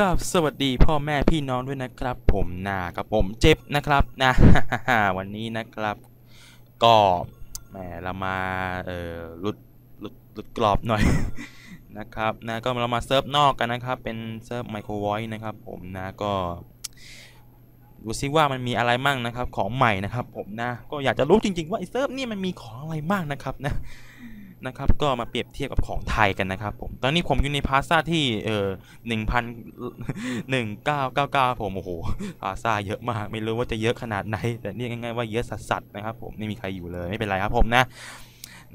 ก็สวัสดีพ่อแม่พี่น้องด้วยนะครับ ผมนากับผมเจ็บนะครับนะวันนี้นะครับก็แหมเรามาเอ่อลุดลุดลุดกรอบหน่อยนะครับนะก็เรามาเซิร์ฟนอกกันนะครับ เป็นเซิร์ฟไมโครไวท์นะครับ ผมนะก็ดูซิว่ามันมีอะไรมั่งนะครับ ของใหม่นะครับ ผมนะก็อยากจะรู้จริง ๆ ว่าไอเซิร์ฟนี่มันมีของอะไรบ้างนะครับนะ นะครับก็มาเปรียบเทียบกับของไทยกันนะครับผมตอนนี้ผมอยู่ในพาซ่าที่เอ่อหนึ่งพันหนึ่งเก้าเก้าเก้าผมโอ้โหพาซ่าเยอะมากไม่รู้ว่าจะเยอะขนาดไหนแต่เรียกง่ายๆว่าเยอะสัสๆนะครับผมไม่มีใครอยู่เลยไม่เป็นไรครับผมนะ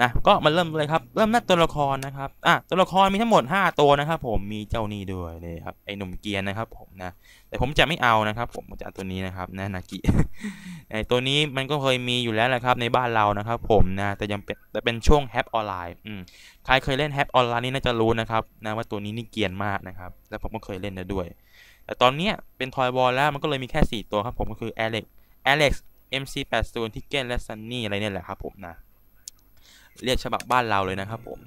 นะก็มาเริ่มเลยครับเริ่มหน้าตัวละครนะครับอะตัวละครมีทั้งหมด 5 ตัวนะครับ ผมมีเจ้านี่ด้วยนี่ครับไอ้หนุ่มเกียร์นะครับผมนะแต่ผมจะไม่เอานะครับ ผมจะเอาตัวนี้นะครับนะนากิไอ้ตัวนี้มันก็เคยมีอยู่แล้วแหละครับในบ้านเรานะครับ ผมนะแต่ยังเป็นแต่เป็นช่วงแฮปออนไลน์อืมใครเคยเล่นแฮปออนไลน์นี่น่าจะรู้นะครับนะว่าตัวนี้นี่เกียนมากนะครับแล้วผมก็เคยเล่นนะด้วย แต่ตอนเนี้ยเป็นทอยบอลแล้วมันก็เลยมีแค่ 4 ตัวครับผมก็คือ Alex Alex MC80 ทิกเกนและ Sunny อะไรเนี่ยแหละครับผมนะ เรียกฉบับบ้านเราเลยนะครับผม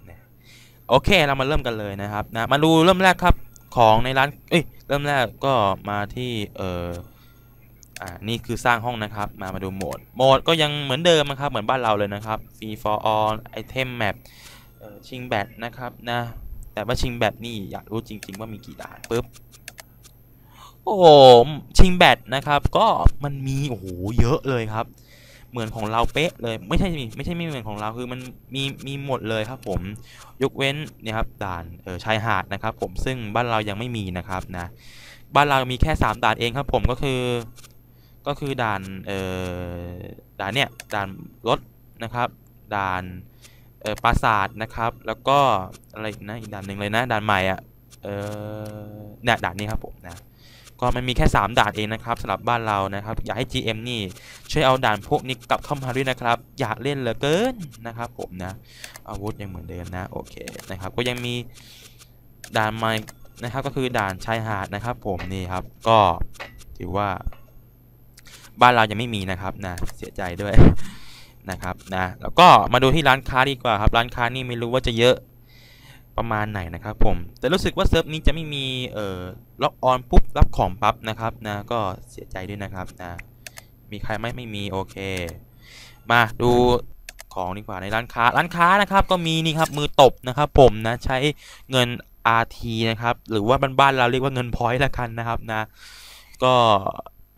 โอเคเรามาเริ่มกันเลยนะครับนะมาดูเริ่มแรกครับของในร้านเอ้ยเริ่มแรกก็มาที่เอ่ออ่านี่คือสร้างห้องนะครับ มามาดูโหมดโหมดก็ยังเหมือนเดิมนะครับเหมือนบ้านเราเลยนะครับ free for all item map เอ่อชิงแบตนะครับนะแต่ว่าชิงแบตนี่อยากรู้จริง ๆ ว่ามีกี่ด่านปุ๊บโอ้โหชิงแบตนะครับ ก็มันมีโอ้โหเยอะเลยครับ เหมือนของเราเป๊ะเลยไม่ใช่มีไม่ใช่ไม่เหมือนของเราคือมันมีมีหมดเลยครับผมยกเว้นเนี่ยครับด่านเออชายหาดนะครับ ผมซึ่งบ้านเรายังไม่มีนะครับนะบ้านเรามีแค่ 3 ด่านเองครับผมก็คือก็คือด่านเออด่านเนี่ยด่านรถนะครับ ด่านเออปราสาทนะครับ แล้วก็อะไรนะอีกด่านหนึ่งเลยนะด่านใหม่อะเออเนี่ยด่านนี้ครับผมนะ ก็มันมีแค่ 3 ด่านเองนะครับสำหรับบ้านเรานะครับ อยากให้ GM นี่ช่วยเอาด่านพวกนี้กลับเข้ามาด้วยนะครับ อยากเล่นเหลือเกินนะครับผมนะ อาวุธยังเหมือนเดิมนะโอเคนะครับ ก็ยังมีด่านใหม่นะครับ ก็คือด่านชายหาดนะครับ ผมนี่ครับก็ถือว่า บ้านเรายังไม่มีนะครับนะเสียใจด้วยนะครับนะแล้วก็มาดูที่ร้านค้าดีกว่าครับ ร้านค้านี่ไม่รู้ว่าจะเยอะประมาณไหนนะครับผมแต่รู้สึกว่าเซิร์ฟนี้จะไม่มีเอ่อ ล็อกออนปุ๊บรับของปั๊บนะครับนะก็เสียใจด้วยนะครับนะมีใครไหมไม่มีโอเค มาดูของดีกว่าในร้านค้าร้านค้านะครับก็มีนี่ครับมือตบนะครับผมนะใช้เงิน RT นะครับหรือว่าบ้านๆเราเรียกว่าเงินพอยต์ละกันนะครับนะก็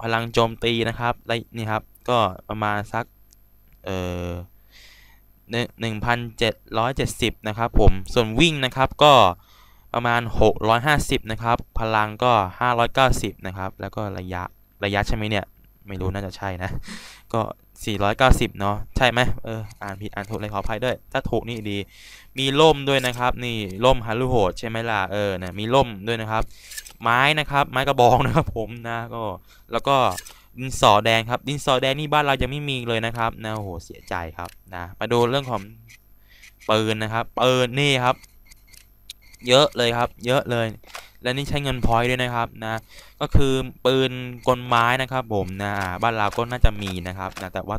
พลังโจมตีนะครับและนี่ครับก็ประมาณสักเอ่อหนึ่งพันเจ็ดร้อยเจ็ดสิบนะครับผมส่วนวิ่งนะครับก็ ประมาณหกร้อยห้าสิบนะครับ พลังก็ห้าร้อยเก้าสิบนะครับ แล้วก็ระยะระยะใช่ไหมเนี่ย ไม่รู้น่าจะใช่นะ ก็สี่ร้อยเนาะใช่ไหมเอออ่านผิดอ่านถูกเลยขออภัยด้วย ถ้าถูกนี่ดี มีล่มด้วยนะครับ นี่ล่มฮารุโหดใช่ไหมล่ะเออนี่ยมีล่มด้วยนะครับ ไม้นะครับ ไม้กระบองนะครับผมนะก็แล้วก็ดินสอแดงครับ ดินสอแดงนี่บ้านเรายังไม่มีเลยนะครับนะโอ้โหเสียใจครับนะมาดูเรื่องของปืนนะครับปืนนี่ครับ เยอะเลยครับ เยอะเลย และนี่ใช้เงินพอยด้วยนะครับนะ ก็คือปืนกลไม้นะครับ ผมนะบ้านเราก็น่าจะมีนะครับนะแต่ว่า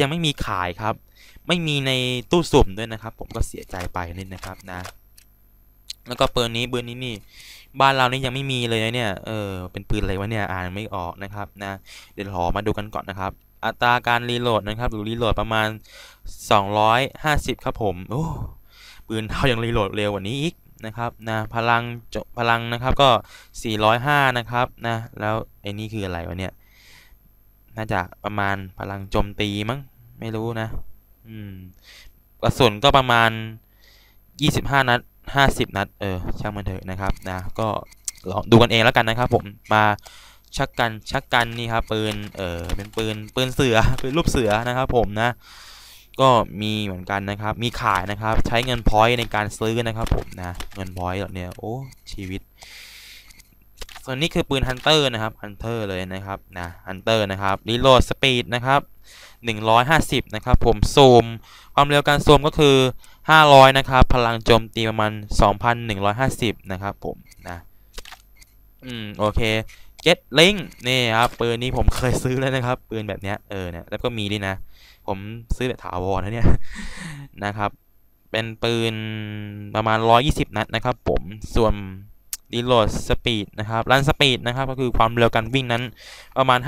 ยังไม่มีขายครับ ไม่มีในตู้สุ่มด้วยนะครับ ผมก็เสียใจไปนิดนะครับนะ แล้วก็ปืนนี้ปืนนี้นี่บ้านเรานี่ยังไม่มีเลยนะเนี่ย เออ เป็นปืนอะไรวะเนี่ย อ่านไม่ออกนะครับนะ เดี๋ยวขอมาดูกันก่อนนะครับ อัตราการรีโหลดนะครับ หรือรีโหลดประมาณ 250 ครับผม โอ้ ปืนเท่ายังรีโหลดเร็วกว่านี้อีก นะครับนะพลังจพลังนะครับก็ 405 นะครับนะแล้วไอ้นี่คืออะไรวะเนี่ยน่าจะประมาณพลังโจมตีมั้งไม่รู้นะอืมกระสุนก็ประมาณ 25 นัด 50 นัด เออช่างมันเถอะนะครับนะก็ลองดูกันเองแล้วกันนะครับ ผมมาชักกันชักกันนี่ครับปืนเออเป็นปืนปืนเสือปืนรูปเสือนะครับผมนะ ก็มีเหมือนกันนะครับ มีขายนะครับ ใช้เงินพอยต์ในการซื้อนะครับผมนะ เงินพอยต์เนี่ยโอ้ชีวิต ส่วนนี้คือปืนฮันเตอร์นะครับฮันเตอร์เลยนะครับนะฮันเตอร์นะครับรีโหลดสปีดนะครับ150 นะครับผมซูม ความเร็วการซูมก็คือ 500 นะครับ พลังโจมตีประมาณ 2,150 นะครับผมนะอืม โอเค Get Link นี่ครับปืนนี้ผมเคยซื้อแล้วนะครับ ปืนแบบเนี้ยเออเนี่ยแล้วก็มีด้วยนะ ผมซื้อแบบถาวรนะเนี่ยนะครับ เป็นปืนประมาณ 120 นัดนะครับ ผมส่วนรีโหลดสปีดนะครับรันสปีดนะครับก็คือความเร็วการวิ่งนั้นประมาณ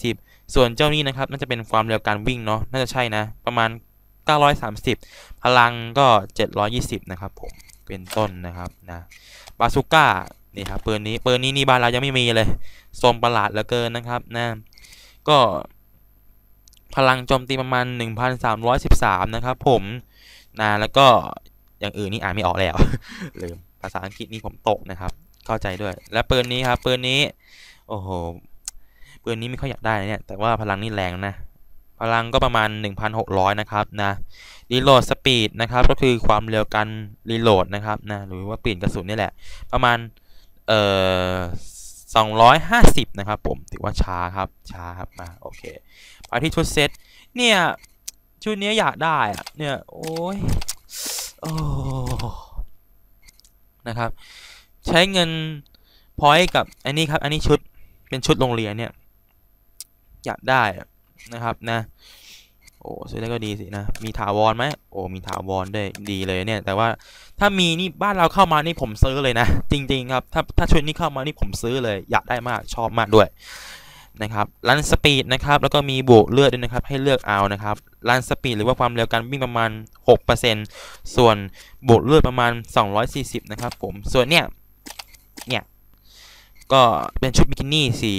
540 ส่วนเจ้านี้นะครับน่าจะเป็นความเร็วการวิ่งเนาะน่าจะใช่นะ ประมาณ 930 พลังก็ 720 นะครับผมเป็นต้นนะครับนะบาซูก้านี่ครับปืนนี้ปืนนี้นี่บ้านเรายังไม่มีเลยทรงประหลาดเหลือเกินนะครับนะก็ พลังโจมตีประมาณ 1,313 นะครับผมนะแล้วก็อย่างอื่นนี่อ่านไม่ออกแล้วลืมภาษาอังกฤษนี่ผมตกนะครับ เข้าใจด้วย และปืนนี้ครับปืนนี้ โอ้โหปืนนี้ไม่ค่อยอยากได้เนี่ย แต่ว่าพลังนี่แรงนะ พลังก็ประมาณ 1,600 นะครับนะรีโหลดสปีดนะครับ ก็คือความเร็วการรีโหลดนะครับนะหรือว่าเปลี่ยนกระสุนนี่แหละ ประมาณเอ่อ 250 นะครับผมถือว่าช้าครับช้าครับมาโอเคไปที่ชุดเซตเนี่ยชุดนี้อยากได้อะเนี่ยโอ้ยโอ้นะครับ ใช้เงินพอยกับอันนี้ครับ อันนี้ชุดเป็นชุดโรงเรียนเนี่ย อยากได้อะนะครับนะ โอ้ซื้อได้ก็ดีสินะ มีถาวรไหมโอ้มีถาวรด้วยดีเลยเนี่ย แต่ว่าถ้ามีนี่บ้านเราเข้ามานี่ผมซื้อเลยนะ จริง ๆ ครับ ถ้าถ้าชุดนี้เข้ามานี่ผมซื้อเลย อยากได้มากชอบมากด้วยนะครับรันสปีดนะครับแล้วก็มีบวกเลือดด้วยนะครับให้เลือกเอานะครับรันสปีดหรือว่าความเร็วการวิ่งประมาณ 6%ส่วนบวกเลือดประมาณ 240 นะครับผมส่วนเนี่ยเนี่ย ก็เป็นชุดบิกินี่สี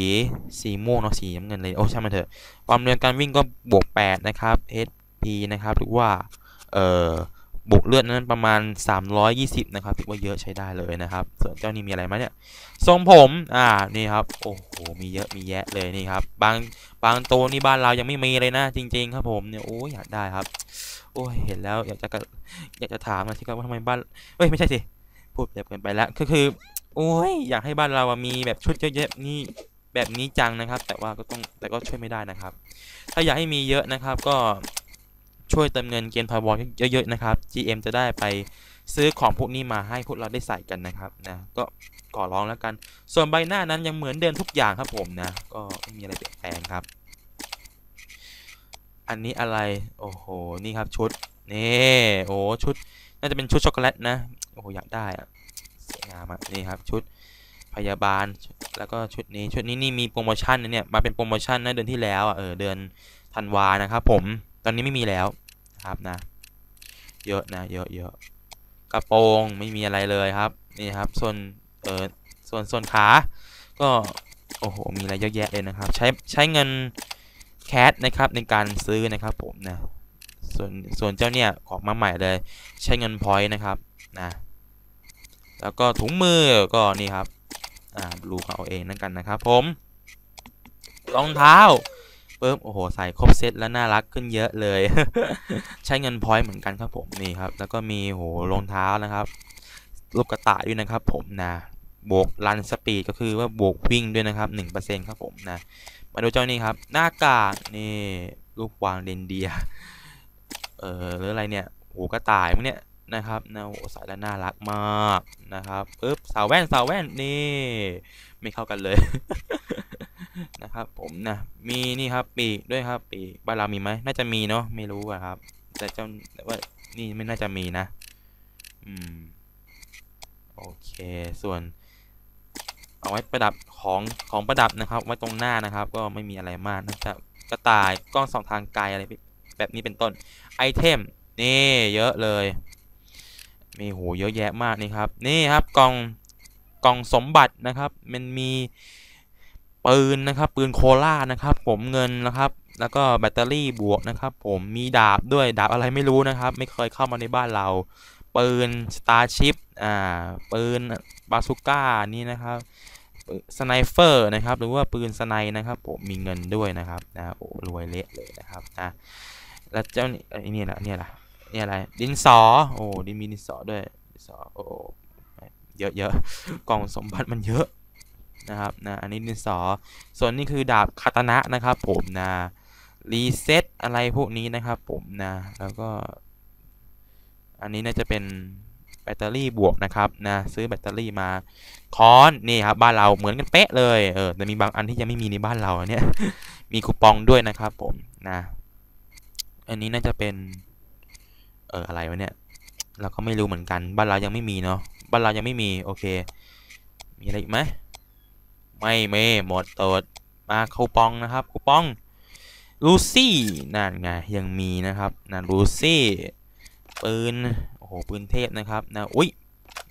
สีม่วงเนาะสีน้ำเงินเลยโอ้ช่างมันเถอะความเร็วการวิ่งก็บวก 8 นะครับ HP นะครับหรือว่าเอ่อบวกเลือดนั้นประมาณ 320 นะครับถือว่าเยอะใช้ได้เลยนะครับ ส่วนเจ้านี่มีอะไรไหมเนี่ยทรงผมอ่านี่ครับโอ้โหมีเยอะมีแยะเลยนี่ครับบางบางตัวนี่บ้านเรายังไม่มีเลยนะจริง ๆ ครับผมเนี่ยโอ้ยอยากได้ครับโอ้ยเห็นแล้วอยากจะอยากจะถามนะที่ครับว่าทำไมบ้านเอ้ยไม่ใช่สิ พูดแบบกินไปแล้วก็คือ โอ้ยอยากให้บ้านเรามีแบบชุดเยอะๆนี่แบบนี้จังนะครับ แต่ว่าก็ต้องแต่ก็ช่วยไม่ได้นะครับ ถ้าอยากให้มีเยอะนะครับ ก็ช่วยเติมเงินเกมพาวอเยอะๆนะครับ GM จะได้ไปซื้อของพวกนี้มาให้พวกเราได้ใส่กันนะครับนะก็ขอร้องแล้วกัน ส่วนใบหน้านั้นยังเหมือนเดิมทุกอย่างครับผมนะ ก็ไม่มีอะไรเปลี่ยนแปลงครับ อันนี้อะไร โอ้โห นี่ครับชุด นี่ โอ้ชุด น่าจะเป็นชุดช็อกโกแลตนะ โอ้โหอยากได้อะสวยงามอะนี่ครับชุดพยาบาลแล้วก็ชุดนี้ชุดนี้นี่มีโปรโมชั่นนะเนี่ยมาเป็นโปรโมชั่นนะเดือนที่แล้วอะเออเดือนธันวานะครับผมตอนนี้ไม่มีแล้วครับนะ เยอะนะเยอะเยอะกระโปรงไม่มีอะไรเลยครับนี่ครับส่วนเออส่วนส่วนขา ก็โอ้โหมีอะไรเยอะแยะเลยนะครับ ใช้ใช้เงินแคชนะครับในการซื้อนะครับผมนะ ส่วนส่วนเจ้าเนี่ยของมาใหม่เลย ใช้เงินพอยต์นะครับนะแล้วก็ถุงมือก็นี่ครับอ่าดูกเอาเองนั่นกันนะครับ ผมรองเท้าปึ๊บโอ้โหใส่ครบเซตแล้วน่ารักขึ้นเยอะเลย ใช้เงินพอยต์เหมือนกันครับผมนี่ครับ แล้วก็มีโหรองเท้านะครับลูกกระต่ายด้วยนะครับ ผมนะบวกรันสปีดก็คือว่าบวกวิ่งด้วยนะครับ1%ครับผมนะมาดูเจ้านี้ครับ หน้ากากนี่ลูกวางเรนเดีย เออหรืออะไรเนี่ยโหกระต่ายมั้งเนี่ยนะครับนะโอ้ส่แล้วน่ารักมากนะครับปึ๊บสาวแว่นสาวแว่นนี่ ไม่เข้ากันเลย นะครับ ผมนะมีนี่ครับปีกด้วยครับปีกบ้านเรามีไหมน่าจะมีเนาะไม่รู้อะครับ แต่เจ้าว่านี่ไม่น่าจะมีนะ อืมโอเคส่วน เอาไว้ประดับของของประดับนะครับ ไว้ตรงหน้านะครับ ก็ไม่มีอะไรมากน่าจะกระต่ายกล้องสองทางไกลอะไร แบบนี้เป็นต้นไอเทมนี่เยอะเลย มีโหเยอะแยะมากนี่ครับ นี่ครับกล่องกล่องสมบัตินะครับ มันมีปืนนะครับ ปืนโคล่านะครับ ผมเงินนะครับ แล้วก็แบตเตอรี่บวกนะครับ ผมมีดาบด้วยดาบอะไรไม่รู้นะครับ ไม่เคยเข้ามาในบ้านเรา ปืนสตาร์ชิพอ่าปืนบาซูก้านี่นะครับสไนเฟอร์นะครับ หรือว่าปืนสไนนะครับ ผมมีเงินด้วยนะครับนะโอ้รวยเละเลยนะครับนะ แล้วเจ้านี่ไอ้นี่แหละเนี่ยแหละนี่อะไร ดินสอ โอ้ดินมีดินสอด้วยดินสอ โอ้เยอะเยอะกล่องสมบัติมันเยอะนะครับนะอันนี้ดินสอ ส่วนนี้คือดาบคาตนะนะครับ ผมนะรีเซ็ตอะไรพวกนี้นะครับ ผมนะ แล้วก็ อันนี้น่าจะเป็นแบตเตอรี่บวกนะครับนะซื้อแบตเตอรี่มาคอนนี่ครับบ้านเราเหมือนกันเป๊ะเลยเออแต่มีบางอันที่ยังไม่มีในบ้านเราเนี่ยมีคูปองด้วยนะครับ ผมนะ อันนี้น่าจะเป็น เอออะไรวะเนี่ยเราก็ไม่รู้เหมือนกัน บ้านเรายังไม่มีเนาะบ้านเรายังไม่มีโอเค มีอะไรอีกไหมไม่เมหมดตดมาคูปองนะครับคูปองลูซี่นั่นไงยังมีนะครับนะลูซี่ปืนโอ้โหปืนเทพนะครับนะอุ้ย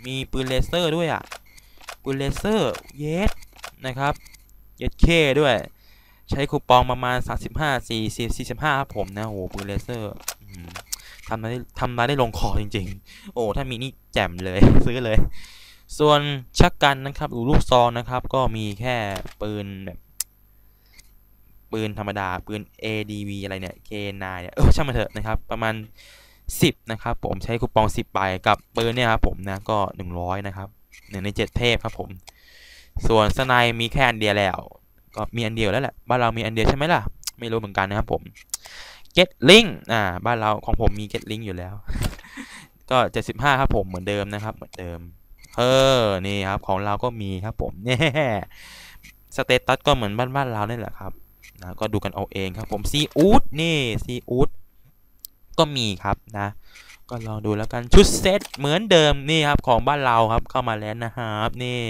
มีปืนเลเซอร์ด้วยอะปืนเลเซอร์เยสนะครับเยสเคด้วย ใช้คูปองประมาณ 35 40 45ครับผมนะโอ้โหปืนเลเซอร์อืมทำได้ทำได้ลงคอจริง ๆ โอ้ถ้ามีนี่แจ่มเลยซื้อเลย ส่วนชักกันนะครับหรือลูกซองนะครับ ก็มีแค่ปืนแบบปืนธรรมดาปืน ADV อะไรเนี่ย K9 เนี่ยเออช่างมันเถอะนะครับ ประมาณ 10 นะครับ ผมใช้คูปอง 10ใบกับปืนเนี่ยครับผมนะก็ 100 นะครับหนึ่งใน 7 เทพครับผม ส่วนสไนมีแค่อันเดียวแล้ว ก็มีอันเดียวแล้วแหละบ้านเรามีอันเดียวใช่ไหมล่ะ ไม่รู้เหมือนกันนะครับผม Get Link อ่าบ้านเราของผมมี Get Link อยู่แล้ว ก็ 75 ครับผมเหมือนเดิมนะครับ เหมือนเดิมเออนี่ครับของเราก็มีครับผมเนี่ยสเตตัสก็เหมือนบ้านบ้านเราเนี่ยแหละครับนะก็ดูกันเอาเองครับผมซีอูดนี่ซีอูดก็มีครับนะ ก็ลองดูแล้วกันชุดเซตเหมือนเดิมนี่ครับของบ้านเราครับเข้ามาแล้วนะครับนี่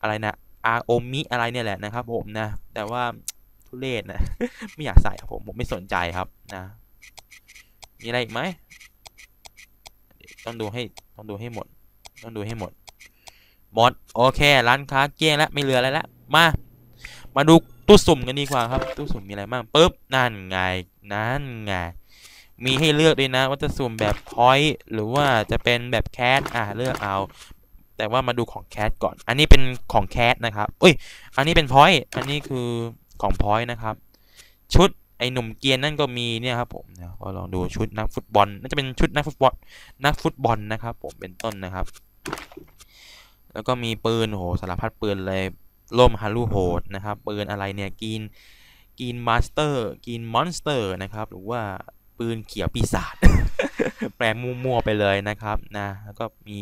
อะไรนะ อาโอมิอะไรเนี่ยแหละนะครับ ผมนะ แต่ว่าทุเรศนะ ไม่อยากใส่ครับผม ผมไม่สนใจครับนะ มีอะไรอีกไหม ต้องดูให้ ต้องดูให้หมด ต้องดูให้หมด หมด โอเค ร้านค้าเกลี้ยงแล้ว ไม่เหลืออะไรแล้ว มา มาดูตู้สุ่มกันดีกว่าครับ ตู้สุ่มมีอะไรบ้างปุ๊บ นั่นไง นั่นไง มีให้เลือกด้วยนะ ว่าจะสุ่มแบบพอยต์หรือว่าจะเป็นแบบแคสอะเลือกเอา แต่ว่ามาดูของแคสก่อน อันนี้เป็นของแคสนะครับอุ้ย อันนี้เป็นพอยต์อันนี้คือของพอยต์นะครับ ชุดไอหนุ่มเกียร์นั่นก็มีเนี่ยครับผมนะก็ลองดูชุดนักฟุตบอลน่าจะเป็นชุดนักฟุตบอลนักฟุตบอลนะครับ ผมเป็นต้นนะครับ แล้วก็มีปืนโหสารพัดปืนเลยล่มฮารูโหดนะครับปืนอะไรเนี่ยกีนกีนมาสเตอร์กีนมอนสเตอร์นะครับหรือว่าปืนเขียวปีศาจแปลมั่วๆไปเลยนะครับนะแล้วก็มี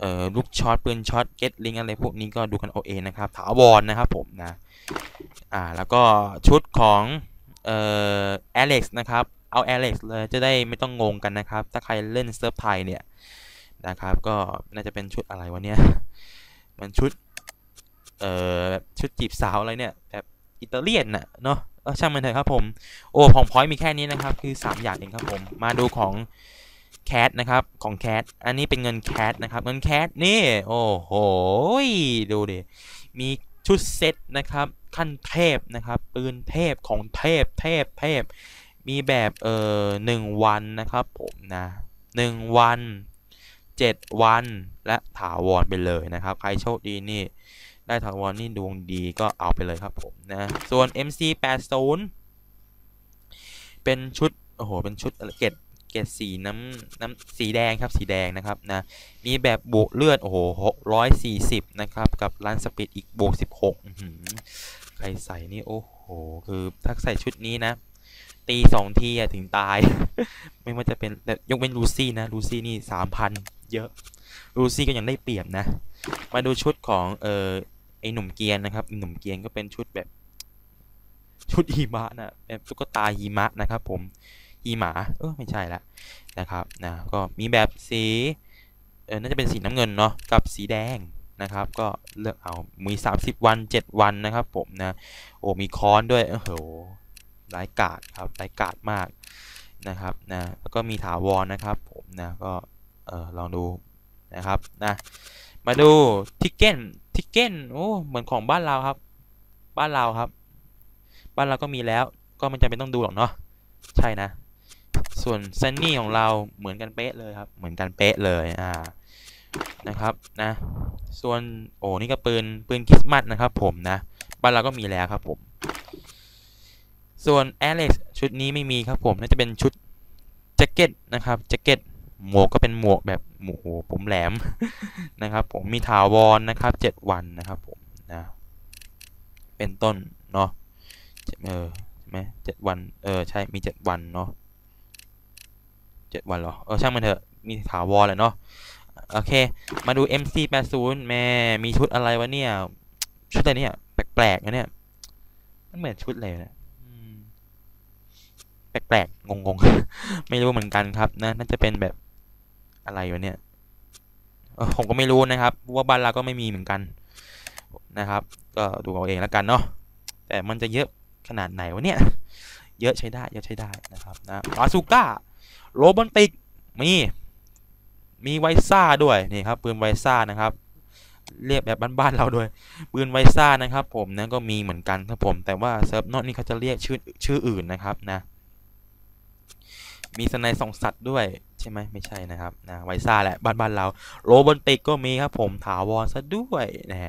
เอ่อลูกช็อตปืนช็อตเก็ตลิงอะไรพวกนี้ก็ดูกันเอาเองนะครับถาวรนะครับผมนะอ่าแล้วก็ชุดของเอ่ออเล็กซ์นะครับเอาอเล็กซ์เลยจะได้ไม่ต้องงงกันนะครับ ถ้าใครเล่นเซิร์ฟไทยเนี่ยนะครับ ก็น่าจะเป็นชุดอะไรวะเนี่ยมันชุดเอ่อแบบชุดจีบสาวอะไรเนี่ยแบบอิตาเลียนน่ะเนาะช่างมันเถอะครับผม โอ้ของพอยต์มีแค่นี้นะครับ คือ 3 อย่างเองครับผม มาดูของ แคทนะครับของแคทอันนี้เป็นเงินแคทนะครับเงินแคทนี่โอ้โหดูดิมีชุดเซตนะครับขั้นเทพนะครับปืนเทพของเทพเทพเทพมีแบบเอ่อหนึ่งวันนะครับผมนะหนึ่งวันเจ็ดวันและถาวรไปเลยนะครับ ใครโชคดีนี่ได้ถาวรนี่ดวงดีก็เอาไปเลยครับผมนะส่วน MC80 เป็นชุดโอ้โหเป็นชุดเกต กตสีน้ำน้ำสีแดงครับสีแดงนะครับนะมีแบบบวกเลือด โอ้โห640นะครับ กับลันสปีดอีกบวก16อื้อหือใครใส่นี่ โอ้โห คือถ้าใส่ชุดนี้นะ ตีสองทีอะถึงตาย ไม่ว่าจะเป็นแต่ยกเว้นลูซี่นะลูซี่นี่สามพันเยอะลูซี่ก็ยังได้เปรียบนะ มาดูชุดของเออไอหนุ่มเกียร์นะครับไอหนุ่มเกียร์ก็เป็นชุดแบบชุดหิมะนะแบบตุ๊กตาหิมะนะครับผม อีหมะเออไม่ใช่ละนะครับนะก็มีแบบสีเออน่าจะเป็นสีน้ำเงินเนาะกับสีแดงนะครับก็เลือกเอา มี 30 วัน 7 วันนะครับผมนะ โอ้มีค้อนด้วย โอ้โหร้ายกาดครับร้ายกาดมากนะครับนะแล้วก็มีถาวรนะครับผมนะก็เออลองดูนะครับนะมาดูทิกเก้นทิกเก้นโอ้เหมือนของบ้านเราครับ บ้านเราครับ บ้านเราก็มีแล้วก็ไม่จำเป็นต้องดูหรอกเนาะใช่นะ ส่วนซันนี่ของเราเหมือนกันเป๊ะเลยครับ เหมือนกันเป๊ะเลยอ่านะครับนะ ส่วนโอ้นี่ก็ปืนปืนคริสต์มาสนะครับ ผมนะบ้านเราก็มีแล้วครับผม ส่วน Alex ชุดนี้ไม่มีครับผมน่าจะเป็นชุดแจ็คเก็ตนะครับแจ็คเก็ตหมวกก็เป็นหมวกแบบหมวกผมแหลมนะครับ ผมมีถาวรนะครับเจ็ดวันนะครับ ผมนะเป็นต้นเนาะเออใช่ไหมเจ็ดวันเออใช่มีเจ็ดวันเนาะ เจ็ดวันหรอ เออช่างมันเถอะ มีถาวรเลยเนาะ โอเค มาดู MC80 แม่มีชุดอะไรวะเนี่ย ชุดอะไรเนี่ย แปลกๆนะเนี่ย มันเหมือนชุดอะไรนะแปลกๆ งงๆ ไม่รู้เหมือนกันครับนะ น่าจะเป็นแบบอะไรวะเนี่ยผมก็ไม่รู้นะครับเพราะว่าบ้านเราก็ไม่มีเหมือนกันนะครับ ก็ดูเอาเองแล้วกันเนาะ แต่มันจะเยอะขนาดไหนวะเนี่ย เยอะใช้ได้ เยอะใช้ได้นะครับนะ บาซูก้า โรบอนติก มี มีไวซ่าด้วยนี่ครับปืนไวซ่านะครับ เรียกแบบบ้านๆเราด้วยปืนไวซ่านะครับ ผมนะก็มีเหมือนกันครับผม แต่ว่าเซิร์ฟนอตนี่เขาจะเรียกชื่อชื่ออื่นนะครับนะ มีสไนด์สองสัตว์ด้วยใช่ไหมไม่ใช่นะครับนะไวซ่าแหละบ้านๆเรา โรบอนติกก็มีครับผมถาวรซะด้วยนะ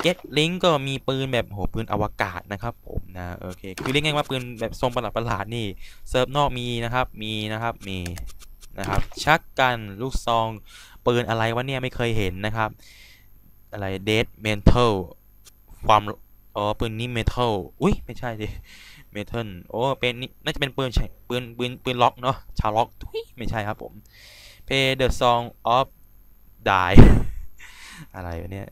เก็ตลิงก็มีปืนแบบโหปืนอวกาศนะครับผมนะโอเคคือเรียกง่ายๆว่าปืนแบบทรงประหลาดประหลาดๆนี่เซิร์ฟนอกมีนะครับมีนะครับมีนะครับชักกันลูกซองปืนอะไรวะเนี่ยไม่เคยเห็นนะครับ อะไรเดดเมทัลความอ๋อปืนนี้เมทัลอุ้ยไม่ใช่ดิเมทัลโอ้เป็นนี่น่าจะเป็นปืนใช่ปืนปืนปืนล็อกเนาะชาล็อกทุยไม่ใช่ครับผม Play the song of die อะไรวะเนี่ย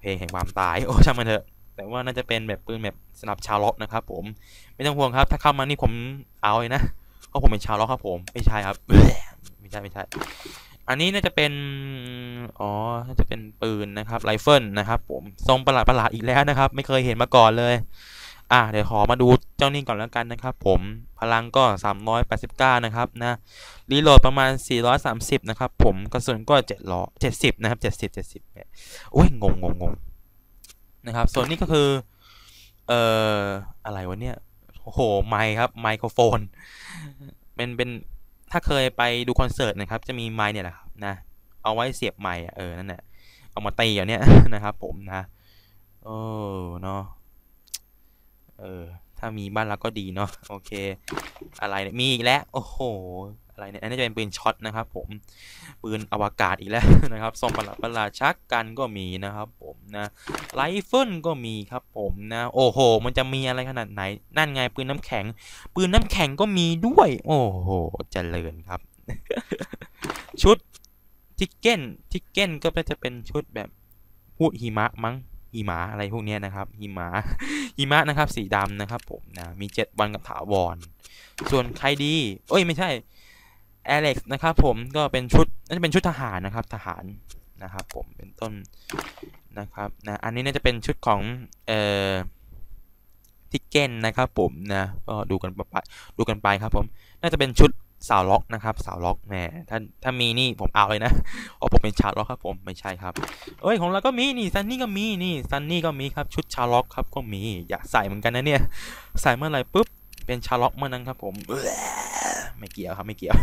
เพลงแห่งความตาย โอ้ช่างมันเถอะ แต่ว่าน่าจะเป็นแบบปืนแบบสนับชาวล็อกนะครับ ผม ไม่ต้องห่วงครับ ถ้าเข้ามานี่ผมเอาเลยนะ เพราะผมเป็นชาวล็อกครับ ผม ไม่ใช่ครับ ไม่ใช่ไม่ใช่ อันนี้น่าจะเป็น อ๋อ น่าจะเป็นปืนนะครับ ไรเฟิลนะครับ ผม ทรงประหลาดประหลาดอีกแล้วนะครับ ไม่เคยเห็นมาก่อนเลย อะเดี๋ยวขอมาดูเจ้านี่ก่อนแล้วกันนะครับ ผมพลังก็ 389 นะครับนะรีโหลดประมาณ 430 นะครับ ผมกระสุนก็7 70 นะครับ 70 70เนี่ยโอ้ยงงงงงนะครับ ส่วนนี้ก็คือ เอ่อ อะไรวะเนี่ยโอ้โห ไมค์ครับ ไมโครโฟน เป็นเป็นถ้าเคยไปดูคอนเสิร์ตนะครับ จะมีไมค์เนี่ยแหละครับนะ เอาไว้เสียบไมค์เออ นั่นแหละเอามาตีอย่างเนี้ยนะครับ ผมนะเออเนาะ เออ ถ้ามีบ้านเราก็ดีเนาะโอเค อะไรเนี่ยมีอีกแล้วโอ้โหอะไรเนี่ยอันนี้จะเป็นปืนช็อตนะครับ ผมปืนอวกาศอีกแล้วนะครับทรงประหลาดประหลาดชักกันก็มีนะครับ ผมนะไรเฟิลก็มีครับ ผมนะโอ้โห มันจะมีอะไรขนาดไหน นั่นไงปืนน้ำแข็ง ปืนน้ำแข็งก็มีด้วย โอ้โหเจริญครับ ชุดทิกเก้นทิกเก้นก็จะเป็นชุดแบบพูดหิมะมั้ง หิมะอะไรพวกนี้นะครับหิมะหิมะนะครับสีดำนะครับผมนะมีเจ็ดวันกับถาวร ส่วนใครดีเอ้ยไม่ใช่ a อ e x นะครับผมก็เป็นชุดน่าจะเป็นชุดทหารนะครับทหารนะครับผมเป็นต้นนะครับนะอันนี้น่าจะเป็นชุดของเอ่อทิกเก้นนะครับผมนะก็ดูกันไปดูกันไปครับผมน่าจะเป็นชุด สาวล็อกนะครับสาวล็อกแหมถ้าถ้ามีนี่ผมเอาเลยนะเพราะผมเป็นชาวล็อกครับผมไม่ใช่ครับ เอ้ยของเราก็มีนี่ซันนี่ก็มีนี่ซันนี่ก็มีครับชุดชาวล็อกครับก็มีอยากใส่เหมือนกันนะเนี่ยใส่เมื่อไหร่ปุ๊บเป็นชาวล็อกเมื่อนั้นครับผมไม่เกี่ยวครับไม่เกี่ยว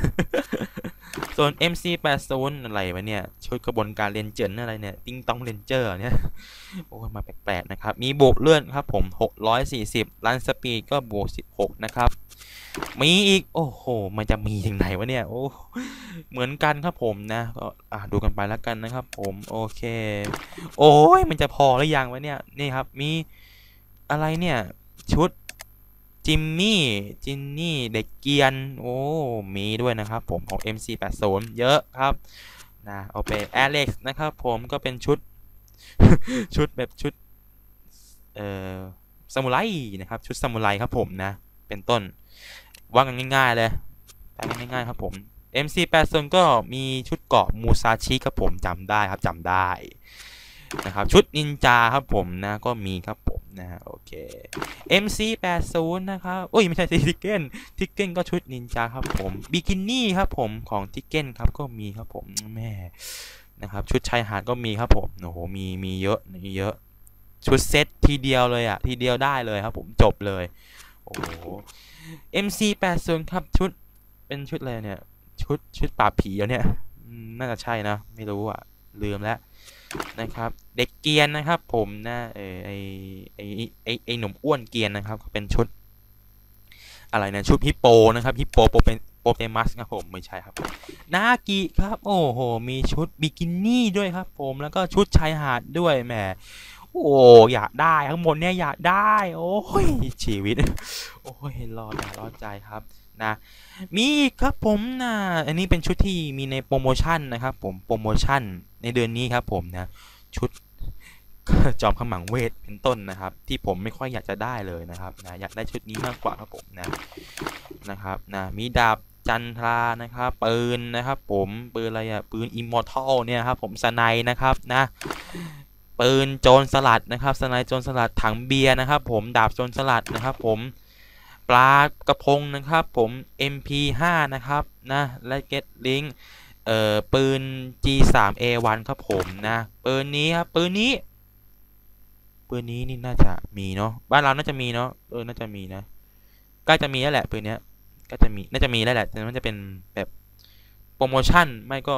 ส่วน MC80 อะไรวะเนี่ยชุดกระบวนการเรนเจอร์อะไรเนี่ยติ้งต้องเรนเจอร์เนี่ยโอ้มาแปลกๆนะครับมีบวกเลื่อนครับผม 640 ลันสปีดก็บวก16 นะครับ มีอีก โอ้โห มันจะมีถึงไหนวะเนี่ย โอ้ เหมือนกันครับผมนะ ก็อะดูกันไปแล้วกันนะครับ ผม โอเค โอ้ย มันจะพอหรือยังวะเนี่ย นี่ครับ มีอะไรเนี่ย ชุดจิมมี่ จินนี่ เด็กเกียน โอ้ มีด้วยนะครับผม ของ MC80 เยอะครับ นะโอเปแอเล็กซ์นะครับผมก็เป็นชุด ชุดแบบชุด เอ่อ ซามูไรนะครับ ชุดซามูไรครับผมนะ เป็นต้น ว่ากันง่าย ๆ เลยแปลงง่ายๆครับผม MC80 ก็มีชุดเกาะมูซาชิครับผมจำได้ครับจำได้นะครับชุดนินจาครับผมนะก็มีครับผมนะโอเค MC80 นะครับโอ้ยไม่ใช่ทิกเก้นทิกเก้นก็ชุดนินจาครับผมบิกินี่ครับผมของทิกเก้นครับก็มีครับผมแม่นะครับชุดชายหาดก็มีครับผมโอ้โหมีมีเยอะมีเยอะ ชุดเซตทีเดียวเลยอะทีเดียวได้เลยครับผมจบเลยโอ้โห MC80 ครับชุด เป็นชุดอะไรเนี่ย ชุดชุดปราบผีแล้วเนี่ย น่าจะใช่นะ ไม่รู้อะ ลืมแล้วนะครับ เด็กเกียนนะครับ ผมนะเออไอไอไอไอหนุ่มอ้วนเกียนนะครับ เป็นชุด อะไรนะชุดฮิปโปนะครับฮิปโปโปเป็นโปเตมัสครับผมไม่ใช่ครับนากิครับ โอ้โห มีชุดบิกินี่ด้วยครับ ผมแล้วก็ชุดชายหาดด้วยแหม โอ้อยากได้ทั้งหมดเนี่ยอยากได้ โอ้ยชีวิต โอ้ยรอดรอดใจครับนะ มีครับผมนะอันนี้เป็นชุดที่มีในโปรโมชั่นนะครับ ผมโปรโมชั่นในเดือนนี้ครับ ผมนะชุดจอมขมังเวทเป็นต้นนะครับ ที่ผมไม่ค่อยอยากจะได้เลยนะครับนะอยากได้ชุดนี้มากกว่าครับผมนะนะครับนะมีดาบจันทรานะครับปืนนะครับ ผมปืนอะไรอะปืนอิมมอร์ทัลเนี่ยครับผมสไนด์นะครับนะ ปืนโจรสลัดนะครับสไนโจรสลัดถังเบียร์นะครับ ผมดาบโจรสลัดนะครับผมปลากระพงนะครับผม MP5 นะครับนะและเก็ตลิงเอ่อปืน G3A1 ครับผมนะปืนนี้ครับปืนนี้ปืนนี้นี่น่าจะมีเนาะบ้านเราน่าจะมีเนาะเออน่าจะมีนะใกล้จะมีแล้วแหละปืนเนี้ยก็จะมีน่าจะมีแล้วแหละแต่มันจะเป็นแบบโปรโมชั่นไม่ก็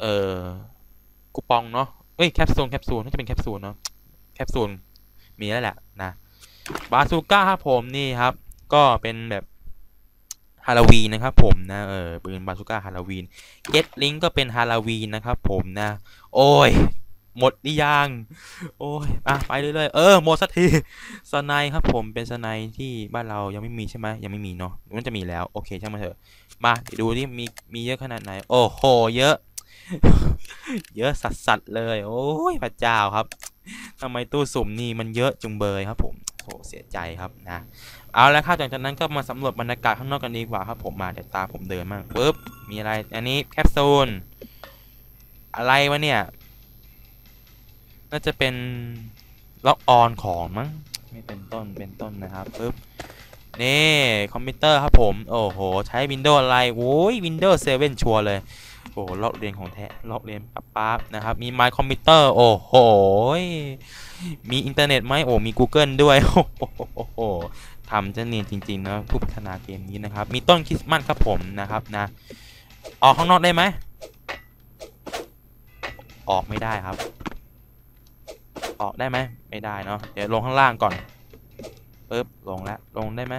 เอ่อคูปองเนาะ เอ้ยแคปซูลแคปซูลน่าจะเป็นแคปซูลเนาะแคปซูลมีแล้วแหละนะบาซูก้าครับผมนี่ครับ ก็เป็นแบบฮาโลวีนนะครับผมนะเออปืนบาซูก้าฮาโลวีนเก็ตลิงก็เป็นฮาโลวีนนะครับผมนะ โอ้ย หมดหรือยัง โอ้ยอะไปเรื่อยๆเออหมดสักทีสไนครับผมเป็นสไนที่บ้านเรายังไม่มีใช่ไหมยังไม่มีเนาะมันจะมีแล้ว โอเคช่างมาเถอะมาดูที่มีมีเยอะขนาดไหน โอ้โห เยอะ เยอะสัสๆเลย โอ้ยพระเจ้าครับทำไมตู้สุ่มนี่มันเยอะจุงเบยครับ ผมโอ้เสียใจครับนะ เอาละครับจากนั้นก็มาสำรวจบรรยากาศข้างนอกกันดีกว่าครับ ผมมาเดี๋ยวตาผมเดินมากปุ๊บมีอะไร อันนี้แคปซูลอะไรวะเนี่ย น่าจะเป็นล็อกออนของมั้งไม่เป็นต้นเป็นต้นนะครับปึ๊บนี่คอมพิวเตอร์ครับผม โอ้โห ใช้ Windows อะไรโอ้ย Windows 7 ชัวร์เลย โอ้โหลอกเรียนของแท้ลอกเรียนปั๊บปั๊บนะครับ มี My Computer โอ้โห มีอินเทอร์เน็ตไหมโอ้ มี Google ด้วย โอ้โหทำจะเนียนจริงๆนะผู้พัฒนาเกมนี้นะครับ มีต้นคริสต์มาสครับผมนะครับนะ ออกข้างนอกได้ไหม ออกไม่ได้ครับ ออกได้ไหม ไม่ได้เนาะ เดี๋ยวลงข้างล่างก่อนปึ๊บลงแล้ว ลงได้ไหม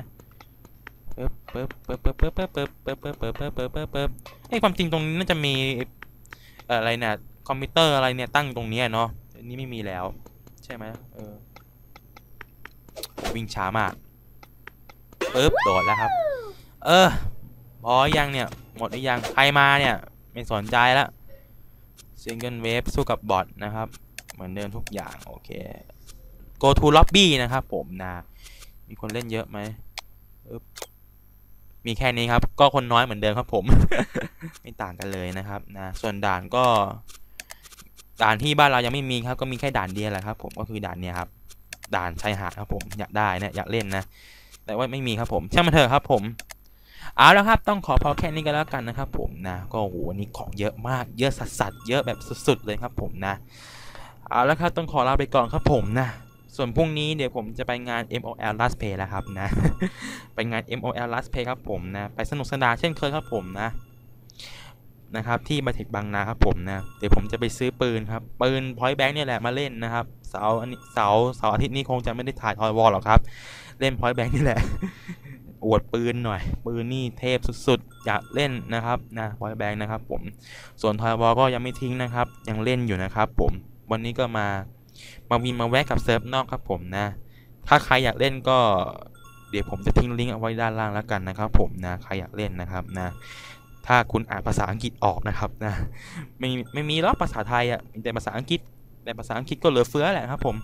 ปึ๊บปึ๊บปึ๊บปึ๊บปึ๊บปึ๊บปึ๊บปึ๊บปึ๊บปึ๊บปึ๊บปึ๊บปึ๊บปึ๊บไอ้ความจริงตรงนี้น่าจะมีอะไรเนี่ยคอมพิวเตอร์อะไรเนี่ยตั้งตรงนี้เนาะอันนี้ไม่มีแล้ว ใช่ไหมเออวิ่งช้ามากปึ๊บโดดแล้วครับ เออพอยังเนี่ยหมดหรือยังใครมาเนี่ยไม่สนใจแล้วซิงเกิลเวฟสู้กับบอทนะครับ เหมือนเดิมทุกอย่าง โอเค go to lobby นะครับผมนะ มีคนเล่นเยอะไหมอึ๊บ มีแค่นี้ครับ ก็คนน้อยเหมือนเดิมครับผม ไม่ต่างกันเลยนะครับนะส่วนด่านก็ ด่านที่บ้านเรายังไม่มีครับ ก็มีแค่ด่านเดียวแหละครับ ผมก็คือด่านเนี้ยครับ ด่านชายหาดครับผมอยากได้นะอยากเล่นนะแต่ว่าไม่มีครับผมช่างมันเถอะครับ ผมเอาแล้วครับต้องขอพอแค่นี้กันแล้วกันนะครับ ผมนะก็โหวันนี้ของเยอะมากเยอะสัสๆเยอะแบบสุดๆเลยครับ ผมนะเอาและครับต้องขอลาไปก่อนครับผมนะ ส่วนพรุ่งนี้เดี๋ยวผมจะไปงาน MOL Last Pay แล้วครับนะ ไปงาน MOL Last Pay ครับผมนะ ไปสนุกสนานเช่นเคยครับผมนะ นะครับ ที่มาถึงบางนาครับผมนะ เดี๋ยวผมจะไปซื้อปืนครับ ปืน Point Blank เนี่ยแหละมาเล่นนะครับ เสาร์อันนี้เสาร์เสาร์อาทิตย์นี้คงจะไม่ได้ถ่ายทอยวอลหรอกครับ เล่น Point Blank นี่แหละ อวดปืนหน่อย ปืนนี่เทพสุดๆ อยากเล่นนะครับนะ Point Blank นะครับผม ส่วนทอยวอลก็ยังไม่ทิ้งนะครับ ยังเล่นอยู่นะครับผม วันนี้ก็มา มาวินมาแวะกับเซิร์ฟนอกครับผมนะ ถ้าใครอยากเล่นก็เดี๋ยวผมจะทิ้งลิงก์เอาไว้ด้านล่างแล้วกันนะครับ ผมนะใครอยากเล่นนะครับนะ ถ้าคุณอ่านภาษาอังกฤษออกนะครับนะไม่ไม่มีหรอกภาษาไทยอะมีแต่ภาษาอังกฤษ แต่ภาษาอังกฤษก็เหลือเฟือแหละครับผม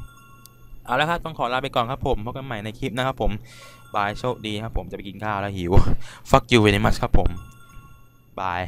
เอาละครับต้องขอลาไปก่อนครับผมพบกันใหม่ในคลิปนะครับผมบายโชคดีครับผมจะไปกินข้าวแล้วหิว fuck you very much ครับผมบาย